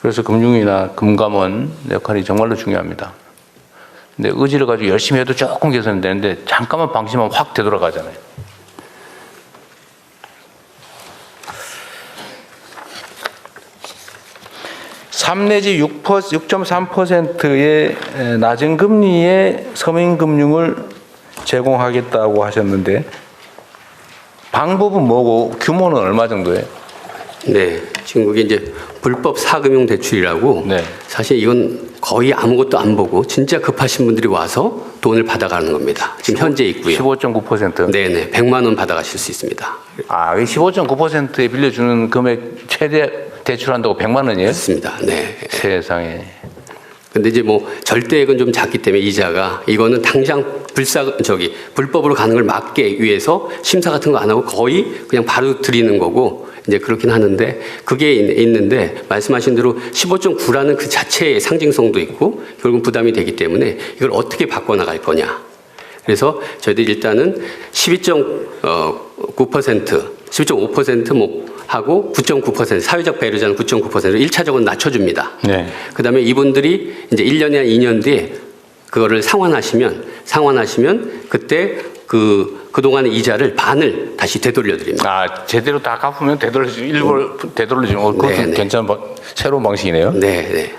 그래서 금융이나 금감원 역할이 정말로 중요합니다. 근데 의지를 가지고 열심히 해도 조금 개선이 되는데 잠깐만 방심하면 확 되돌아가잖아요. 삼 내지 6%, 6.3%의 낮은 금리의 서민금융을 제공하겠다고 하셨는데 방법은 뭐고 규모는 얼마 정도예요? 네, 지금 그게 이제 불법 사금융 대출이라고 네. 사실 이건 거의 아무것도 안 보고 진짜 급하신 분들이 와서 돈을 받아가는 겁니다. 지금 현재 있고요. 15.9%. 네네, 100만 원 받아가실 수 있습니다. 아, 15.9%에 빌려주는 금액 최대 대출한다고 100만 원이에요? 그렇습니다. 네. 세상에. 근데 이제 뭐 절대액은 좀 작기 때문에 이자가 이거는 당장 불사 저기 불법으로 가는 걸 막기 위해서 심사 같은 거 안 하고 거의 그냥 바로 드리는 거고 이제 그렇긴 하는데 그게 있- 있는데 말씀하신 대로 15.9라는 그 자체의 상징성도 있고 결국 부담이 되기 때문에 이걸 어떻게 바꿔 나갈 거냐. 그래서 저희들이 일단은 12.9% 12.5%뭐 하고 9.9% 사회적 배려자는 9.9%를 1차적으로 낮춰줍니다. 네. 그다음에 이분들이 이제 1년이나 2년 뒤에 그거를 상환하시면 상환하시면 그때 그 그동안의 이자를 반을 다시 되돌려 드립니다. 아, 제대로 다 갚으면 되돌려주고, 일부러 되돌려주면, 어, 그것도 네, 네. 괜찮은 방- 새로운 방식이네요. 네, 네.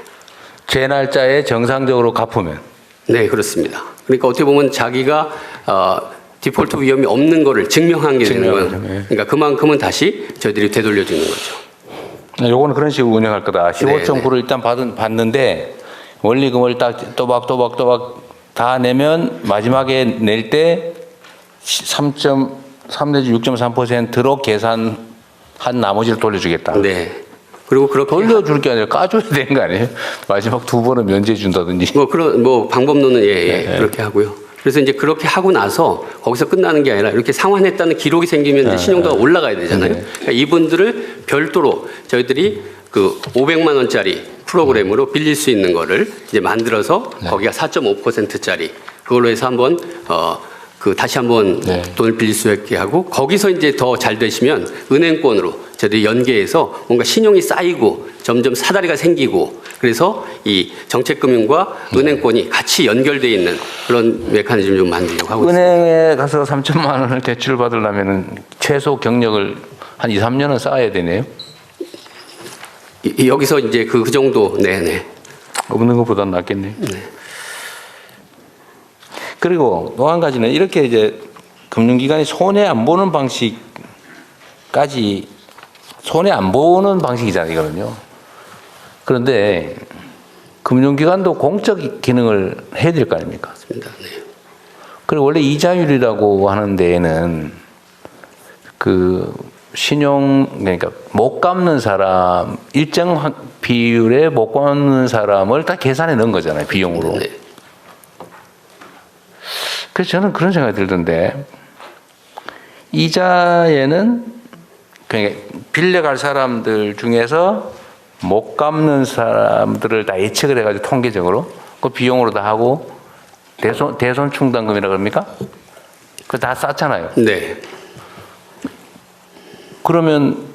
제 날짜에 정상적으로 갚으면. 네, 그렇습니다. 그러니까 어떻게 보면 자기가 어, 디폴트 위험이 없는 거를 증명한 게 되는 증명하죠, 거예요. 예. 그러니까 그만큼은 다시 저희들이 되돌려 주는 거죠. 네, 요거는 그런 식으로 운영할 거다. 네, 15.9를 일단 받은, 받는데, 원리금을 딱 또박또박또박 다 내면 마지막에 낼 때 3.3 내지 6.3%로 계산한 나머지를 돌려주겠다. 네. 그리고 그렇게 돌려줄 게 아니라 까줘야 되는 거 아니에요? 마지막 두 번은 면제 준다든지. 뭐 그런 뭐 방법론은 예, 예 네, 그렇게 하고요. 그래서 이제 그렇게 하고 나서 거기서 끝나는 게 아니라 이렇게 상환했다는 기록이 생기면 이제 신용도가 올라가야 되잖아요. 네. 그러니까 이분들을 별도로 저희들이 그 500만 원짜리 프로그램으로 빌릴 수 있는 거를 이제 만들어서 네. 거기가 4.5%짜리 그걸로 해서 한번 어. 그 다시 한번 네. 돈을 빌릴 수 있게 하고 거기서 이제 더 잘 되시면 은행권으로 저희들이 연계해서 뭔가 신용이 쌓이고 점점 사다리가 생기고 그래서 이 정책금융과 네. 은행권이 같이 연결돼 있는 그런 메커니즘 좀 만들려고 하고 있습니다. 은행에 가서 3천만 원을 대출 받으려면 최소 경력을 한 2, 3년은 쌓아야 되네요. 이- 이- 여기서 이제 그, 그 정도 네네 없는 것보다 낫겠네요. 그리고 또 한 가지는 이렇게 이제 금융기관이 손해 안 보는 방식까지 손해 안 보는 방식이잖아요, 이거는요. 그런데 금융기관도 공적 기능을 해야 될 거 아닙니까? 맞습니다. 네. 그리고 원래 이자율이라고 하는 데에는 그 신용 그러니까 못 갚는 사람 일정 한- 비율에 못 갚는 사람을 다 계산해 넣은 거잖아요 비용으로. 네. 그래서 저는 그런 생각이 들던데 이자에는 그러니까 빌려갈 사람들 중에서 못 갚는 사람들을 다 예측을 해가지고 통계적으로 그 비용으로 다 하고 대손 대손 충당금이라 그럽니까? 그다 쌓잖아요. 네. 그러면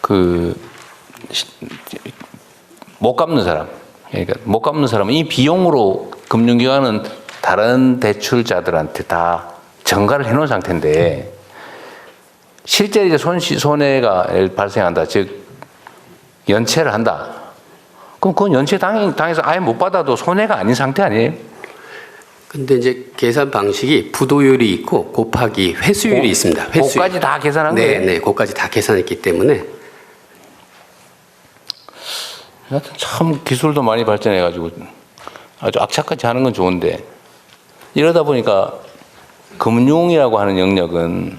그 못 갚는 사람, 그러니까 못 갚는 사람은 이 비용으로 금융기관은 다른 대출자들한테 다 전가를 해놓은 상태인데 실제 이제 손시 손해가 발생한다, 즉 연체를 한다. 그럼 그건 연체 당 당해서 아예 못 받아도 손해가 아닌 상태 아니에요? 근데 이제 계산 방식이 부도율이 있고 곱하기 회수율이 고- 있습니다. 회수율. 그거까지 다 계산한 네, 거예요? 네, 그까지 다 계산했기 때문에 하여튼 참 기술도 많이 발전해가지고 아주 악착같이 하는 건 좋은데 이러다 보니까 금융이라고 하는 영역은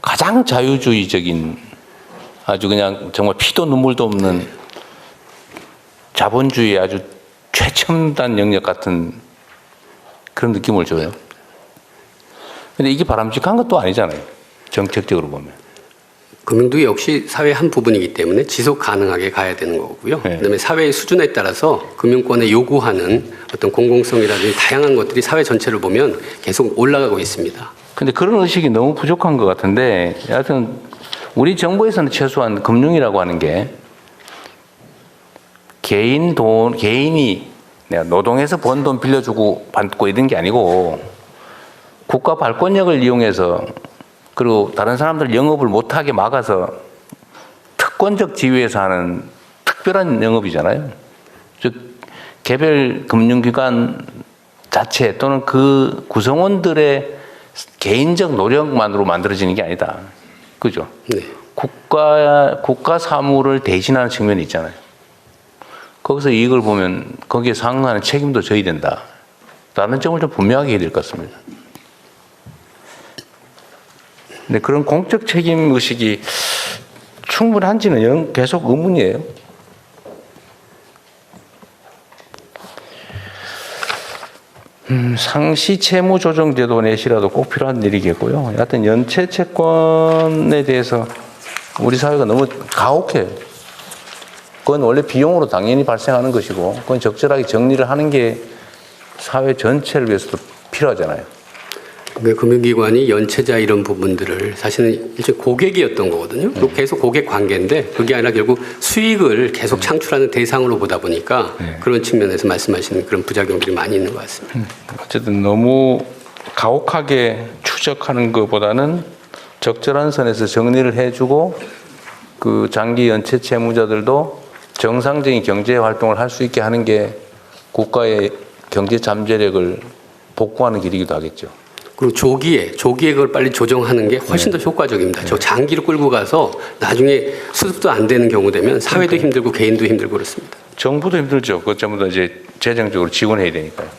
가장 자유주의적인 아주 그냥 정말 피도 눈물도 없는 자본주의 아주 최첨단 영역 같은 그런 느낌을 줘요. 근데 이게 바람직한 것도 아니잖아요. 정책적으로 보면. 금융도 역시 사회의 한 부분이기 때문에 지속 가능하게 가야 되는 거고요. 네. 그다음에 사회의 수준에 따라서 금융권에 요구하는 어떤 공공성이라든지 다양한 것들이 사회 전체를 보면 계속 올라가고 있습니다. 근데 그런 의식이 너무 부족한 것 같은데, 여하튼 우리 정부에서는 최소한 금융이라고 하는 게 개인 돈 개인이 내가 노동해서 번 돈 빌려주고 받고 이런 게 아니고 국가 발권력을 이용해서 그리고 다른 사람들 영업을 못하게 막아서 특권적 지위에서 하는 특별한 영업이잖아요. 즉 개별 금융기관 자체 또는 그 구성원들의 개인적 노력만으로 만들어지는 게 아니다. 그죠? 네. 국가 국가 사무를 대신하는 측면이 있잖아요. 거기서 이익을 보면 거기에 상응하는 책임도 져야 된다. 라는 점을 좀 분명하게 해야 될 것 같습니다. 근데 그런 공적 책임 의식이 충분한지는 영- 계속 의문이에요. 음, 상시 채무 조정 제도 내시라도 꼭 필요한 일이겠고요. 여하튼 연체 채권에 대해서 우리 사회가 너무 가혹해요. 그건 원래 비용으로 당연히 발생하는 것이고, 그건 적절하게 정리를 하는 게 사회 전체를 위해서도 필요하잖아요. 그 금융기관이 연체자 이런 부분들을 사실은 일종 고객이었던 거거든요. 그리고 계속 고객 관계인데 그게 아니라 결국 수익을 계속 창출하는 대상으로 보다 보니까 그런 측면에서 말씀하시는 그런 부작용들이 많이 있는 것 같습니다. 어쨌든 너무 가혹하게 추적하는 것보다는 적절한 선에서 정리를 해주고 그 장기 연체 채무자들도 정상적인 경제 활동을 할 수 있게 하는 게 국가의 경제 잠재력을 복구하는 길이기도 하겠죠. 그리고 조기에 조기에 그걸 빨리 조정하는 게 훨씬 더 효과적입니다. 저 장기로 끌고 가서 나중에 수습도 안 되는 경우 되면 사회도 힘들고 개인도 힘들고 그렇습니다. 정부도 힘들죠. 그것 전부 다 이제 재정적으로 지원해야 되니까요.